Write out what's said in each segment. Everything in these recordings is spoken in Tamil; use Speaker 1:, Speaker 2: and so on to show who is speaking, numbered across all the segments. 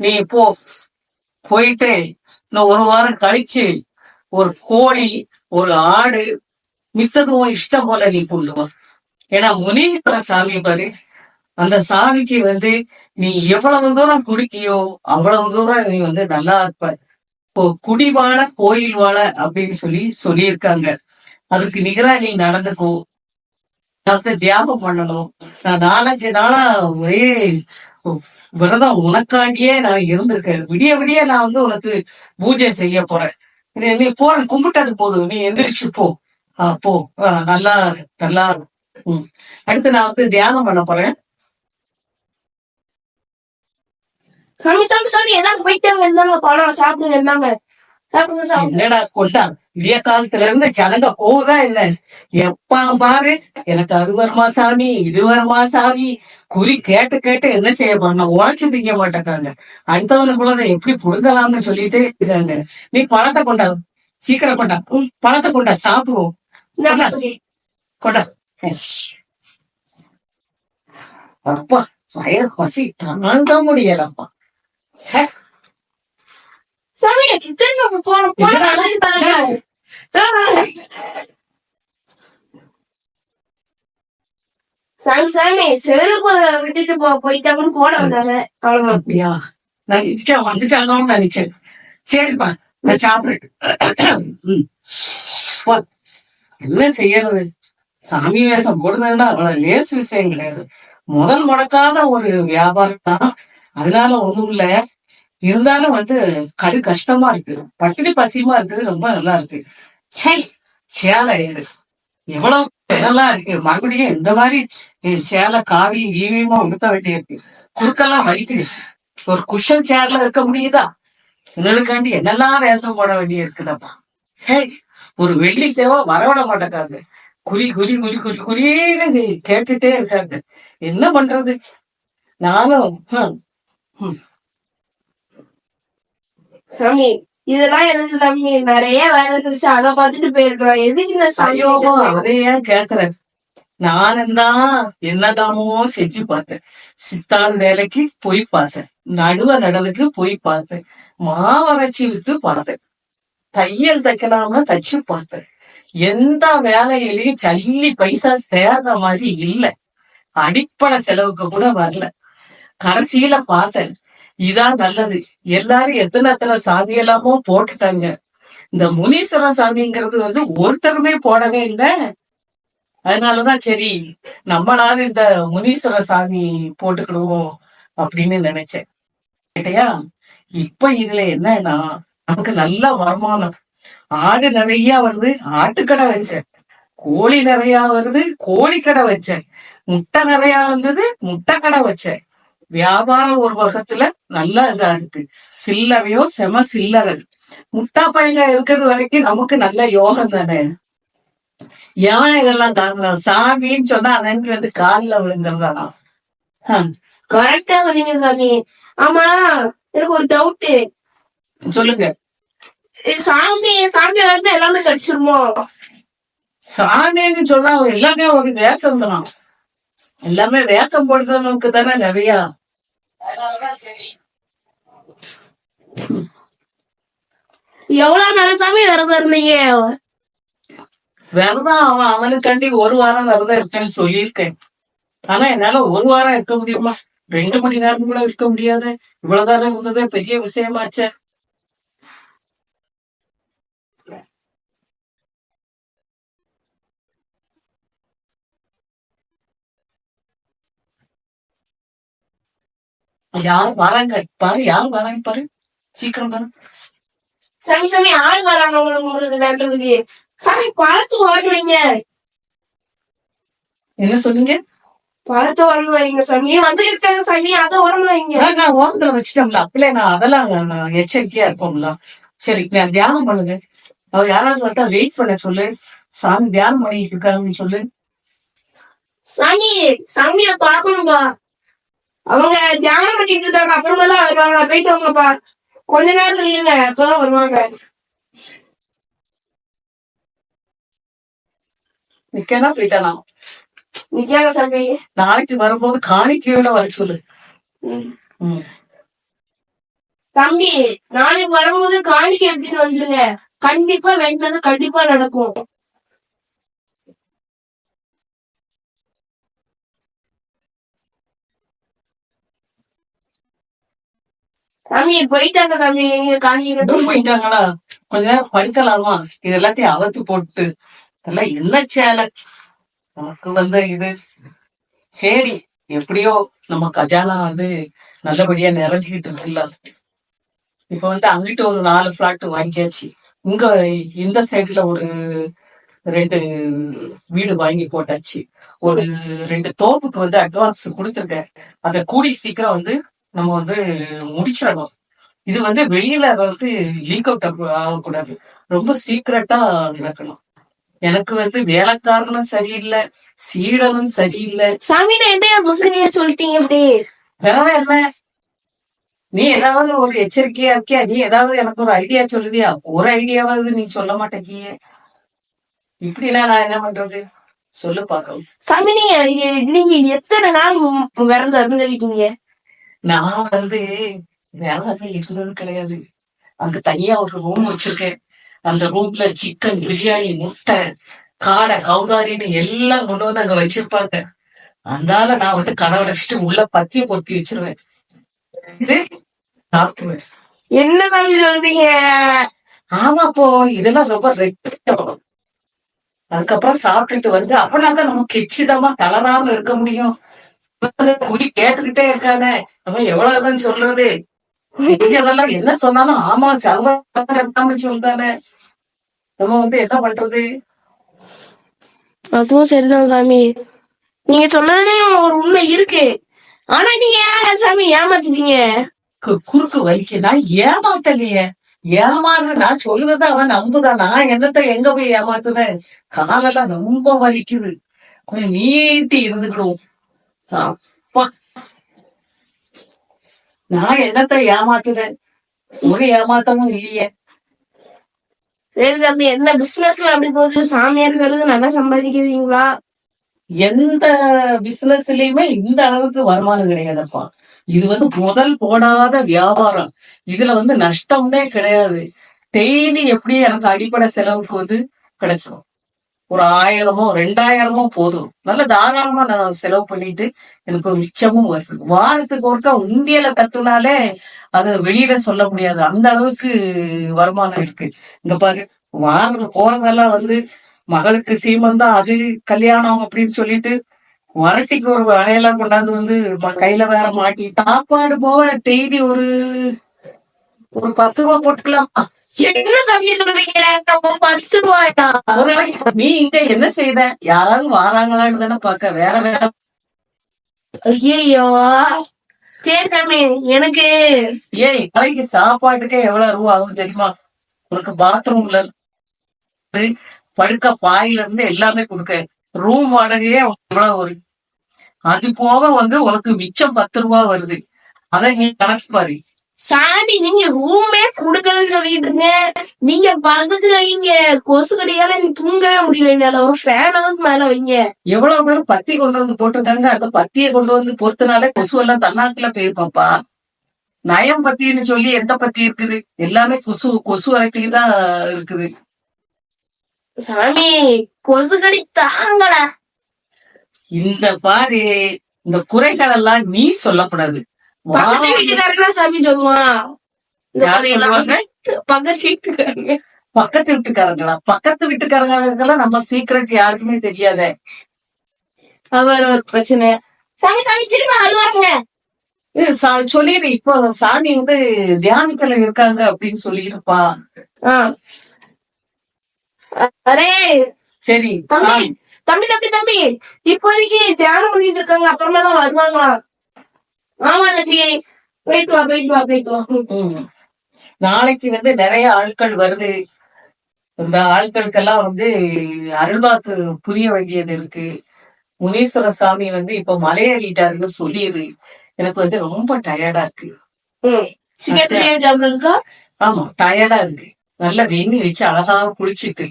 Speaker 1: நீ போ. போயிட்டு இன்னும் ஒரு வாரம் கழிச்சு ஒரு கோழி ஒரு ஆடு மித்தது உன் இஷ்டம் போல நீ கொண்டு வா. ஏன்னா முனீஸ்வர சாமி பாரு அந்த சாமிக்கு வந்து நீ எவ்வளவு தூரம் குடிக்கியோ அவ்வளவு தூரம் நீ வந்து நல்லா இருப்ப. இப்போ குடிவாழ கோயில் வாழ அப்படின்னு சொல்லி சொல்லியிருக்காங்க. அதுக்கு நிகரா நீ நடந்துக்கோ. வந்து தியாகம் பண்ணணும். நான் நாலஞ்சு நாளா ஒரே விரதம் உனக்காண்டியே நான் இருந்திருக்கேன். விடிய விடிய நான் வந்து உனக்கு பூஜை செய்ய போறேன். நீ- போற கும்பிட்டது போதும். நீ எந்திரிச்சு போ. ஆ, போ. நல்லா நல்லா இரு. ம். அடுத்து நான் வந்து தியானம் பண்ண போறேன்.
Speaker 2: சாமி சாமி சாமி எல்லாரும் போயிட்டாங்க. இருந்தாங்க பழம் சாப்பிடுங்க இருந்தாங்க
Speaker 1: என்னடா கொண்டா விடிய காலத்துல இருந்து ஜனங்க போகுதா என்ன? எப்பா பாரு எனக்கு அது வருமா சாமி இது வருமா சாமி? குறி கேட்டு கேட்டு என்ன செய்ய பண்ண உழைச்சு திங்க மாட்டேங்காங்க அடுத்தவனுக்குள்ளதை எப்படி புடுங்கலாம்னு சொல்லிட்டே இருக்காங்க. நீ பழத்தை கொண்டா சீக்கிரம் கொண்டா ம், பழத்தை கொண்டா சாப்பிடுவோம். கொண்டா அப்பா வயர் பசி தாங்க முடியலப்பா. சே.
Speaker 2: சாமி திரும்ப போன போன
Speaker 1: என்னடா?
Speaker 2: சாமி விட்டுட்டு போ போயிட்டாங்கன்னு போட வந்தாங்க அவ்வளவு
Speaker 1: அப்படியா? நான் நினைச்சேன் வந்துட்டாங்கன்னு நினைச்சேன். சரிப்பா நான் சாப்பிடுறேன் ம். என்ன செய்யறது? சாமி வேஷம் போடுறதுன்னா அவ்வளவு லேசு விஷயம் கிடையாது. முதல் முடக்காத ஒரு வியாபாரம் தான். அதனால ஒண்ணும் இல்ல. இருந்தாலும் வந்து கடு கஷ்டமா இருக்கு. பட்டினி பசியமா இருக்குது ரொம்ப நல்லா இருக்கு. சே சேலை ஏறு எவ்வளவு நல்லா இருக்கு? மறுபடியும் இந்த மாதிரி சேலை காவி ஈவியமா உடுத்த வேண்டியிருக்கு குறுக்கெல்லாம் வலிக்குது. ஒரு குஷன் சேர்ல இருக்க முடியுதா? உங்களுக்காண்டி என்னெல்லாம் வேஷம் போட வேண்டிய இருக்குதப்பா. சரி ஒரு வெள்ளி சேவை வரவிட மாட்டேக்காங்க. குறி குறி குறி குறி குறின்னு கேட்டுட்டே இருக்காங்க. என்ன பண்றது? நானும் ஹம்,
Speaker 2: சாமி இதெல்லாம் எதுக்கு சாமி? நிறைய வேலை இருந்துச்சு அதை பார்த்துட்டு போயிருக்கலாம். எதுக்கு இந்த சாமி
Speaker 1: ஐயோ அதை ஏன் கேக்குறேன் நானும் தான் என்னதாமோ செஞ்சு பார்த்தேன். சித்தாள் வேலைக்கு போய் பார்த்தேன். நடுவ நடலுக்கு போய் பார்த்தேன். மாவரைச்சி வித்து பார்த்தேன். தையல் தைக்கலாம்னு தச்சு பார்த்தேன். எந்த வேலையிலயும் சல்லி பைசா சேர்ந்த மாதிரி இல்ல. அடிப்படை செலவுக்கு கூட வரல. கடைசியில பார்த்தேன். இதான் நல்லது. எல்லாரும் எத்தனை எத்தனை சாமி எல்லாமோ போட்டுட்டாங்க. இந்த முனீஸ்வர சாமிங்கிறது வந்து ஒருத்தருமே போடவே இல்லை. அதனாலதான் சரி நம்மளாவது இந்த முனீஸ்வர சாமி போட்டுக்கிடுவோம் அப்படின்னு நினைச்சேன். கேட்டையா இப்ப இதுல என்னன்னா நமக்கு நல்ல வருமானம். ஆடு நிறைய வருது ஆட்டுக்கடை வச்சேன். கோழி நிறைய வருது கோழி கடை வச்சேன். முட்டை நிறைய வந்தது முட்டை கடை வச்சேன். வியாபாரம் ஒரு பக்கத்துல நல்லா இதா இருக்கு. சில்லறையோ செம சில்லறை. முட்டா பையங்க இருக்கிறது வரைக்கும் நமக்கு நல்ல யோகம் தானே? ஏன் இதெல்லாம் காரணம் சாமின்னு சொன்னா அதற்கு வந்து காலில் விழுந்துருந்தானா
Speaker 2: கரெக்டா சொன்னீங்க சாமி. ஆமா எனக்கு ஒரு டவுட்
Speaker 1: சொல்லுங்க.
Speaker 2: சாமி சாமி வந்து எல்லாமே கிடைச்சிருமோ?
Speaker 1: சாமின்னு சொன்னா எல்லாமே ஒரு வேஷம் தான். எல்லாமே வேஷம் போடுறவனுக்கு தானே நிறைய.
Speaker 2: எவ்வளவு நல்ல சாமி விரதம் இருந்தீங்க?
Speaker 1: விரதம் அவன் அவனுக்காண்டி ஒரு வாரம் விரதம் இருக்கேன்னு சொல்லியிருக்கேன். ஆனா என்னால ஒரு வாரம் இருக்க முடியுமா? ரெண்டு மணி நேரம் கூட இருக்க முடியாது. இவ்வளவுதான் இருந்ததே பெரிய விஷயமாச்சே. யார் வராங்க? பாரு யார் வராங்க பாரு? சீக்கிரம் பாரு.
Speaker 2: சாமி சாமி ஆள் வராங்க உங்களுக்கு நன்றதுக்கு சாமி பழத்து வாங்கி வைங்க
Speaker 1: என்ன சொன்னீங்க
Speaker 2: பழத்து வாங்கி வைங்க சாமி. வந்து இருக்காங்க சாமி. அதை உரம் வைங்க.
Speaker 1: நான் ஓரத்துல வச்சுட்டோம்ல அப்படியே நான் அதெல்லாம் நான் எச்சரிக்கையா இருப்போம்ல. சரி நான் தியானம் பண்ணுங்க. அவ யாராவது வந்தா வெயிட் பண்ண சொல்லு. சாமி தியானம் பண்ணிட்டு இருக்காங்கன்னு சொல்லு.
Speaker 2: சாமி சாமிய பாக்கணும்பா அவங்க தியானம் பண்ணிட்டு இருக்காங்க. அப்புறமெல்லாம் வருவாங்க. போயிட்டு வாங்கப்பா. கொஞ்ச நேரம் இல்லைங்க அப்பதான் வருவாங்க.
Speaker 1: நிக்கனா போயிட்டானா
Speaker 2: நிக்காங்க சாமி
Speaker 1: நாளைக்கு வரும்போது காணிக்கையோட வர சொல்லு.
Speaker 2: தம்பி நாளைக்கு வரும்போது காணிக்கை எடுத்துட்டு வந்துருங்க. கண்டிப்பா வேண்டது கண்டிப்பா நடக்கும். சாமி போயிட்டாங்க சாமி. எங்க காணிக்கை
Speaker 1: போயிட்டாங்களா கொஞ்ச நேரம் படிக்கலாமா இது எல்லாத்தையும் அகத்து போட்டு. இதெல்லாம் என்ன சேலை? நமக்கு வந்து இது. சரி எப்படியோ நம்ம கஜானா வந்து நல்லபடியா நிறைஞ்சுக்கிட்டு இருக்குல்ல. இப்ப வந்து அங்கிட்டு ஒரு நாலு பிளாட் வாங்கியாச்சு. இங்க இந்த சைடுல ஒரு ரெண்டு வீடு வாங்கி போட்டாச்சு. ஒரு ரெண்டு தோப்புக்கு வந்து அட்வான்ஸ் கொடுத்துருக்கேன். அதை கூடி சீக்கிரம் வந்து நம்ம வந்து முடிச்சிடணும். இது வந்து வெளியில வந்து லீக் அவுட் ஆகக்கூடாது. ரொம்ப சீக்கிரட்டா நடக்கணும். எனக்கு வந்து வேலைக்காரனும் சரியில்லை சீடனும் சரியில்லை.
Speaker 2: சாமி என்ன சொல்லிட்டீங்க இப்படி?
Speaker 1: வேற என்ன? நீ ஏதாவது ஒரு எச்சரிக்கையா இருக்கியா? நீ ஏதாவது எனக்கு ஒரு ஐடியா சொல்லுதியா ஒரு ஐடியாவாவது நீ சொல்ல மாட்டேங்கிய. இப்படிலாம் நான் என்ன பண்றது? சொல்லு பார்க்கலாம்.
Speaker 2: சாமி நீங்க எத்தனை நாள் விரதம் இருந்திருக்கீங்க?
Speaker 1: நான் வந்து வேலை இருந்தது கிடையாது. அங்க தனியா ஒரு ரூம் வச்சிருக்கேன். அந்த ரூம்ல சிக்கன் பிரியாணி முட்டை காடை கௌதாரின்னு எல்லாம் கொண்டு வந்து அங்க வச்சிருப்பாங்க. அதனால நான் வந்து கதவை அடைச்சிட்டு உள்ள பத்திய பொருத்தி வச்சிருவேன். இது சாப்பிடுவேன்.
Speaker 2: என்ன சாமி சொல்றீங்க
Speaker 1: ஆமா போ இதெல்லாம் ரொம்ப ரெக்கம் அதுக்கப்புறம் சாப்பிட்டுட்டு வந்து அப்பனா தான் நம்ம கெச்சிதமா தளராம இருக்க முடியும். குடி கேட்டுக்கிட்டே இருக்கானே. நம்ம எவ்வளவுதான் சொல்றது செஞ்சதெல்லாம் என்ன சொன்னாலும் ஆமா சர்வ சொல்றானே. நம்ம வந்து என்ன பண்றது?
Speaker 2: அதுவும் சரிதான் சாமி. நீங்க சொன்னதுலயும் ஒரு உண்மை இருக்கு. ஆனா நீங்க ஏன் சாமி ஏமாத்திட்டீங்க?
Speaker 1: குறுக்கு வலிக்கு நான் ஏமாத்தலையே. ஏமாறு நான் சொல்லுறத அவன் நம்புதான். நான் என்னத்த எங்க போய் ஏமாத்துனேன் காலெல்லாம் ரொம்ப வலிக்குது. கொஞ்சம் நீட்டி இருந்துக்கிடுவோம். அப்பா. நான் என்னத்த ஏமாத்துனேன் ஒரு ஏமாத்தமும் இல்லையே.
Speaker 2: சரி தம்பி என்ன பிசினஸ்ல அப்படி போகுது? சாமியா இருக்கிறது நல்லா சம்பாதிக்கிறீங்களா?
Speaker 1: எந்த பிசினஸ்லயுமே இந்த அளவுக்கு வருமானம் கிடையாதுப்பா. இது வந்து முதல் போடாத வியாபாரம். இதுல வந்து நஷ்டம்னே கிடையாது. டெய்லி எப்படி எனக்கு அடிப்படை செலவுக்கு வந்து கிடைச்சிடும் ஒரு ஆயிரமோ ரெண்டாயிரமோ போதும். நல்ல தாராளமா நான் செலவு பண்ணிட்டு எனக்கு மிச்சமும் வருது. வாரத்துக்கு ஒருக்கா இந்தியால கட்டுனாலே அது வெளியில சொல்ல முடியாது. அந்த அளவுக்கு வருமானம் இருக்கு. இங்க பாரு வாரது போறதெல்லாம் வந்து மகளுக்கு தான் அது கல்யாணம் அப்படின்னு சொல்லிட்டு வரட்டிக்கு ஒரு வலையெல்லாம் கொண்டாந்து வந்து கையில வேற மாட்டி. சாப்பாடு போக டெய்லி ஒரு ஒரு பத்து ரூபா போட்டுக்கலாம்.
Speaker 2: என்ன சாமி சொல்றீங்க? பத்து ரூபாயா
Speaker 1: ஒரு நாளைக்கு நீ இங்க என்ன செய்த? யாராவது வாராங்களான்னு தானே பாக்க வேற வேற.
Speaker 2: ஐயோ சரி சாமி எனக்கு
Speaker 1: ஏய் நாளைக்கு சாப்பாட்டுக்கே எவ்வளவு ரூபா ஆகும் தெரியுமா? உனக்கு பாத்ரூம்ல இருந்து படுக்க பாயில இருந்து எல்லாமே கொடுக்க. ரூம் வாடகையே எவ்வளவு வரும் அது போக வந்து உனக்கு மிச்சம் பத்து ரூபா வருது. அதை நீ கணக்கு பாரு.
Speaker 2: சாமி நீங்க ரூமே குடுக்கணும்னு சொல்லிட்டு இருந்தேன் நீங்க பக்கத்துல வைங்க. கொசு கடியால தூங்கவே முடியல. என்னால ஒரு ஃபேனாவது மேல வைங்க.
Speaker 1: எவ்வளவு பேர் பத்தி கொண்டு வந்து போட்டிருக்காங்க. அந்த பத்தியை கொண்டு வந்து பொறுத்தனாலே கொசு எல்லாம் தன்னாக்குல போயிருப்பாப்பா. நயம் பத்தின்னு சொல்லி எந்த பத்தி இருக்குது? எல்லாமே கொசு கொசு வரட்டி தான் இருக்குது.
Speaker 2: சாமி கொசு கடி தாங்கல.
Speaker 1: இந்த பாரு இந்த குறைகள் எல்லாம் நீ சொல்லக்கூடாது.
Speaker 2: பக்கத்து
Speaker 1: வாரம்
Speaker 2: வீட்டுக்காரங்களா சாமி சொல்லுவான்? பக்கத்து வீட்டுக்காரங்க.
Speaker 1: பக்கத்து வீட்டுக்காரங்களா? பக்கத்து வீட்டுக்காரங்களுக்கெல்லாம் நம்ம சீக்கிரட் யாருக்குமே தெரியாதே.
Speaker 2: அவர் ஒரு பிரச்சனை. சாமி சாமி திரும்ப அழுவாங்க
Speaker 1: சொல்லிடு. இப்போ சாமி வந்து தியானத்துல இருக்காங்க அப்படின்னு சொல்லியிருப்பா.
Speaker 2: ஆ. அரே.
Speaker 1: சரி
Speaker 2: தம்பி. தம்பி தம்பி தம்பி. இப்போதைக்கு தியானம் பண்ணிட்டு இருக்காங்க அப்புறமா தான் வருவாங்களா ஆமா தம்பி. போயிட்டு வா போயிட்டு வா போயிட்டு வா.
Speaker 1: நாளைக்கு வந்து நிறைய ஆட்கள் வருது. இந்த ஆட்களுக்கெல்லாம் வந்து அருள்வாக்கு புரிய வேண்டியது இருக்கு. முனீஸ்வர சாமி வந்து இப்ப மலையேறிட்டாருன்னு சொல்லிடு எனக்கு வந்து ரொம்ப டயர்டா இருக்கு. ஆமா டயர்டா இருக்கு. நல்ல வெந்நி வச்சு அழகா குளிச்சிட்டு.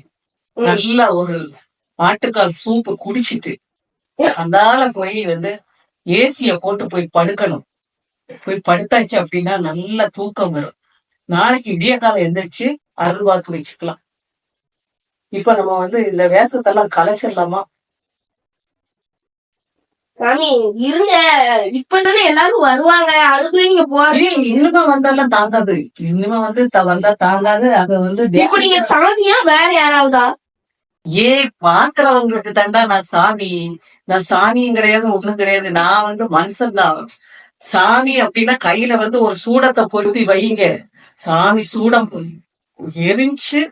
Speaker 1: நல்ல ஒரு ஆட்டுக்கால் சூப்பு குடிச்சிட்டு அந்தால போய் வந்து ஏசிய போட்டு போய் படுக்கணும். போய் படுத்தாச்சு அப்படின்னா நல்ல தூக்கம் வரும். நாளைக்கு விடிய காலம் எந்திரிச்சு அருள்வாக்கு வச்சுக்கலாம். இப்ப நம்ம வந்து இந்த வேஷத்தெல்லாம் கலைச்சிடலாமா?
Speaker 2: சாமி இருங்க. இப்பதானே எல்லாரும் வருவாங்க. அதுக்குள்ள நீங்க போறீங்க
Speaker 1: இனிமே வந்தாலும் தாங்காது. இனிமே வந்து வந்தா தாங்காது. அத வந்து
Speaker 2: இப்ப நீங்க சாமியா வேற யாராவதா?
Speaker 1: ஏ பாக்குறவங்களுக்கு தாண்டா நான் சாமி. நான் சாமியும் கிடையாது ஒண்ணும் கிடையாது. நான் வந்து மனுஷன்தான். சாமி அப்படின்னா கையில வந்து ஒரு சூடத்தை பொருத்தி வைங்க. சாமி சூடம் எரிஞ்சு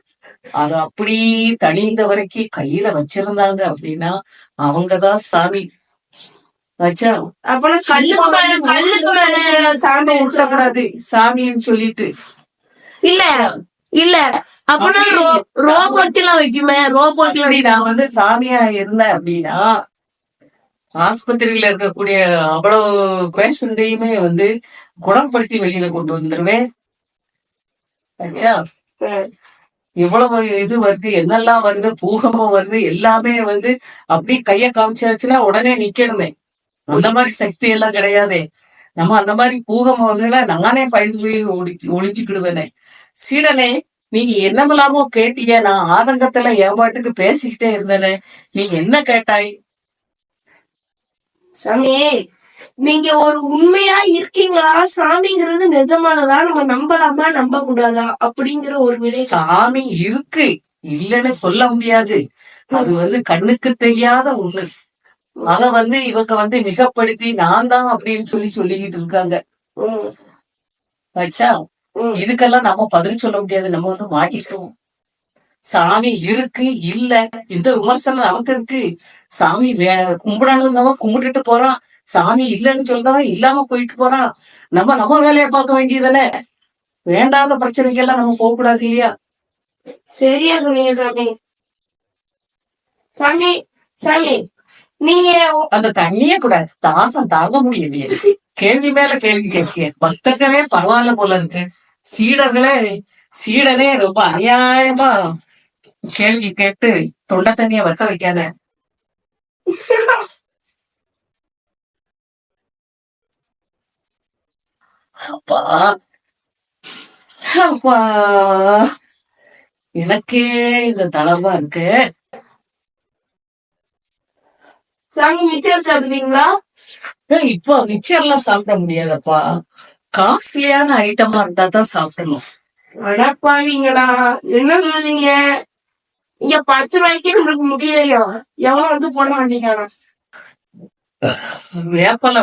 Speaker 1: அது அப்படி தணிந்த வரைக்கும் கையில வச்சிருந்தாங்க அப்படின்னா அவங்கதான் சாமி. வச்சா?
Speaker 2: அப்பனா கல்லுக்கு மேல கல்லுக்கு மேல சாமி வச்சிடக்கூடாது.
Speaker 1: கூடாது சாமின்னு சொல்லிட்டு.
Speaker 2: இல்ல இல்ல. அப்பனா ரோபோட் எல்லாம் வைக்குமே ரோபோட்
Speaker 1: நான் வந்து சாமியா இருந்தேன் அப்படின்னா ஆஸ்பத்திரியில இருக்கக்கூடிய அவ்வளவு பேஷண்டையுமே வந்து குணப்படுத்தி வெளியில கொண்டு வந்துருவேன். ஆச்சா? எவ்வளவு இது வருது என்னெல்லாம் வருது பூகம்பம் வருது எல்லாமே வந்து அப்படி கைய காமிச்சாச்சுன்னா உடனே நிக்கணுமே. அந்த மாதிரி சக்தி எல்லாம் கிடையாதே. நம்ம அந்த மாதிரி பூகம்பம் வந்ததுன்னா நானே பயந்து போய் ஒளி ஒளிஞ்சுக்கிடுவேனே. சீடனே நீங்க என்னமெல்லாமோ கேட்டீங்க நான் ஆதங்கத்துல என் பாட்டுக்கு பேசிக்கிட்டே இருந்தேனே. நீங்க என்ன கேட்டாய்?
Speaker 2: சாமி நீங்க ஒரு உண்மையா இருக்கீங்களா? சாமிங்கிறது நிஜமானதா? நம்ம நம்பலாமா? நம்ப கூடாதா அப்படிங்கிற ஒரு விதை.
Speaker 1: சாமி இருக்கு. இல்லைன்னு சொல்ல முடியாது. அது வந்து கண்ணுக்கு தெரியாத ஒண்ணு. அத வந்து இவங்க வந்து மிகப்படுத்தி நான் தான் அப்படின்னு சொல்லி சொல்லிக்கிட்டு இருக்காங்க. ஆச்சா. இதுக்கெல்லாம் நம்ம பதில் சொல்ல முடியாது. நம்ம வந்து மாட்டிட்டோம் சாமி இருக்கு இல்ல இந்த விமர்சனம் நமக்கு இருக்கு. சாமி வே- கும்பிடாதவன் கும்பிட்டுட்டு போறான். சாமி இல்லைன்னு சொல்றவன் இல்லாம போயிட்டு போறான். நம்ம நம்ம வேலையை பார்க்க வேண்டியதுதானே வேண்டாத பிரச்சனைக்கெல்லாம் நம்ம போக கூடாது இல்லையா?
Speaker 2: சரியா சொன்னீங்க சாமி. சாமி சாமி நீங்க
Speaker 1: அந்த தண்ணியே கூடாது. தாகம் தாங்க முடியலையே. கேள்வி மேல கேள்வி கேட்க பக்தர்களே பரவாயில்ல போல இருக்கு. சீடர்களே சீடனே ரொம்ப அநியாயமா? கேள்வி கேட்டு தொண்டை தண்ணிய வத்த வைக்காத. அப்பா அப்பா எனக்கே இந்த தளர்வா இருக்கு.
Speaker 2: சாமி மிச்சர் சாப்பிடுறீங்களா
Speaker 1: ஏய், இப்போ மிச்சர்லாம் சாப்பிட முடியாதப்பா. காஸ்ட்லியான ஐட்டமா இருந்தா தான் சாப்பிடணும்.
Speaker 2: அடப்பாவீங்கடா. என்ன சொல்லுவீங்க இங்க பத்து ரூபாய்க்கு நம்மளுக்கு முடியலையா? எவ்வளவு வந்து போட மாட்டேங்கிறானா
Speaker 1: வேப்பல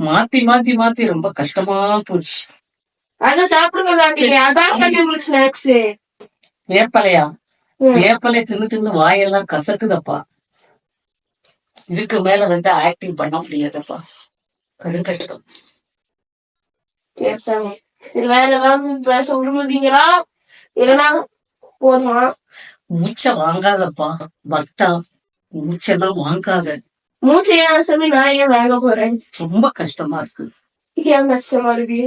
Speaker 1: மாத்தி மாத்தி மாத்தி ரொம்ப கஷ்டமா போச்சு.
Speaker 2: அத சாப்பிடுங்க அதான் உங்களுக்கு ஸ்நாக்ஸ்
Speaker 1: வேப்பலையா?
Speaker 2: ம்.
Speaker 1: வேப்பலை தின்னு தின்னு வாயெல்லாம் கசக்குதப்பா. இதுக்கு மேல வந்து ஆக்டிங் பண்ண முடியாதப்பா. கடும் கஷ்டம்
Speaker 2: சரி சாமி சரி வேற ஏதாவது பேச விரும்புதீங்களா இல்லைன்னா போதுமா?
Speaker 1: மூச்சை வாங்காதப்பா பக்தா. மூச்செல்லாம் வாங்காத.
Speaker 2: மூச்சை ஏன் சாமி நான் ஏன் வாங்க போறேன்?
Speaker 1: ரொம்ப கஷ்டமா இருக்கு.
Speaker 2: ஏன் கஷ்டமா இருக்கு?